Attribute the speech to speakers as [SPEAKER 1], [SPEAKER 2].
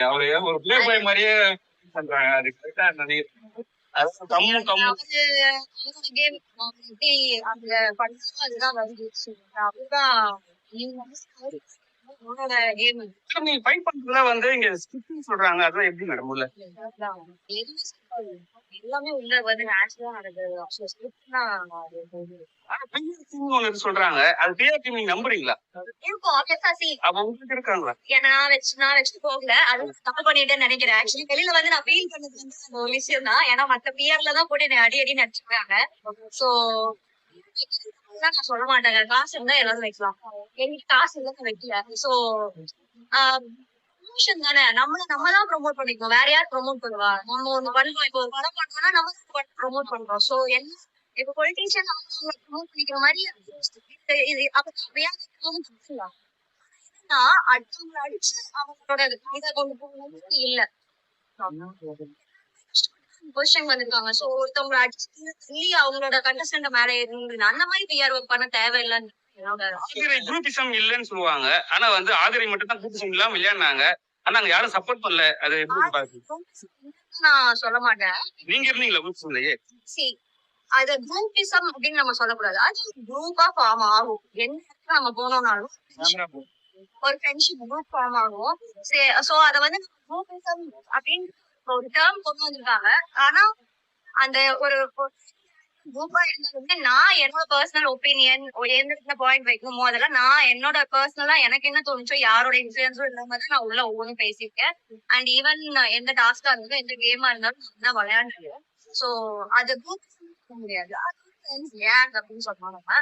[SPEAKER 1] அவரு ஒரு play boy மாதிரியே பண்றாங்க. அது கரெக்டா அது கம்மு கம்மு.
[SPEAKER 2] கேம் எப்படி அந்த பண்ணாலும் அதுதான் வருது அப்படிதான் நீங்க
[SPEAKER 1] ஃபைட் பண்றதுல வந்து இங்க ஸ்கிப்பிங் சொல்றாங்க. அதெல்லாம் எப்படி மேடம் உள்ள.
[SPEAKER 2] எல்லாமே உள்ள வந்து நேச்சுரலா
[SPEAKER 1] ஒன்று சொல்றாங்க. அது பிஆர் டீம் நீங்க நம்புறீங்களா?
[SPEAKER 2] இருக்கும் ஆப்வியஸா சி
[SPEAKER 1] அப்ப உங்களுக்கு இருக்காங்களா?
[SPEAKER 2] ஏன்னா வச்சு நான் வச்சுட்டு போகல. அது தப்பு பண்ணிட்டேன்னு நினைக்கிறேன். ஆக்சுவலி வெளியில வந்து நான் ஃபீல் பண்ணது வந்து ஒரு விஷயம் தான். ஏன்னா மத்த பியர்ல தான் போட்டு என்னை அடி அடி நடிச்சுக்கிறாங்க சோ நான் சொல்ல மாட்டேங்க காசு இருந்தா எல்லாரும் வைக்கலாம். எனக்கு காசு இல்ல நான் வைக்கல. சோ ப்ரொமோஷன் um, தானே. நம்மள நம்ம தான் ப்ரொமோட் பண்ணிக்கணும். வேற யார் ப்ரொமோட் பண்ணுவா? நம்ம ஒண்ணு பண்றோம் இப்போ ஒரு படம் பண்றோம்னா நம்ம ப்ரொமோட் பண்றோம். சோ என்ன இப்ப பொலிட்டீஷியன் அவங்க ப்ரொமோட் பண்ணிக்கிற மாதிரி இது- அப்ப அப்படியா பண்ணலாம் அடுத்தவங்களை அடிச்சு அவங்களோட இதை கொண்டு போகணும்னு இல்ல. பொசிஷன் வந்திருக்காங்க சோ ஒருத்தவங்களை அடிச்சு அவங்களோட கண்டஸ்டன்ட் மேல இருந்து அந்த மாதிரி பிஆர் ஒர்க் பண்ண தேவையில்லைன்னு
[SPEAKER 1] குரூப்பிசம் இல்லைன்னு சொல்லுவாங்க. ஆனா வந்து ஆதிரை மட்டும் தான் குரூப்பிசம் இல்லாம விளையாடினாங்க. ஆனா அங்க யாரும் சப்போர்ட் பண்ணல. அது?
[SPEAKER 2] நான் சொல்ல மாட்டேன்.
[SPEAKER 1] நீங்க இருந்தீங்களா குரூப்ஸ்லயே
[SPEAKER 2] சி அது குரூப்பிசம் அப்படின்னு நம்ம சொல்லக்கூடாது. அது குரூப்பா ஃபார்ம் ஆகும். இடத்துல நம்ம போனோம்னாலும் ஒரு ஃப்ரெண்ட்ஷிப் குரூப் ஃபார்ம் ஆகும். சோ அத வந்து குரூப்பிசம் அப்படின்னு ஒரு டேர்ம் கொண்டு வந்திருக்காங்க. ஆனா அந்த ஒரு குரூப்பா இருந்தாலுமே நான் என்னோட பர்சனல் ஒப்பீனியன் எந்த பாயிண்ட் வைக்கணுமோ அதெல்லாம் நான் என்னோட பர்சனலா எனக்கு என்ன தோணுச்சோ யாரோட இன்ஃபுளுன்ஸும் இல்லாம தான் நான் உள்ள ஒவ்வொன்றும் பேசியிருக்கேன். அண்ட் ஈவன் எந்த டாஸ்கா இருந்தாலும் எந்த கேமா இருந்தாலும் நான் தான் விளையாண்டுருக்கேன் சோ அது குரூப் முடியாது. அது ஏன் அப்படின்னு சொன்னாங்க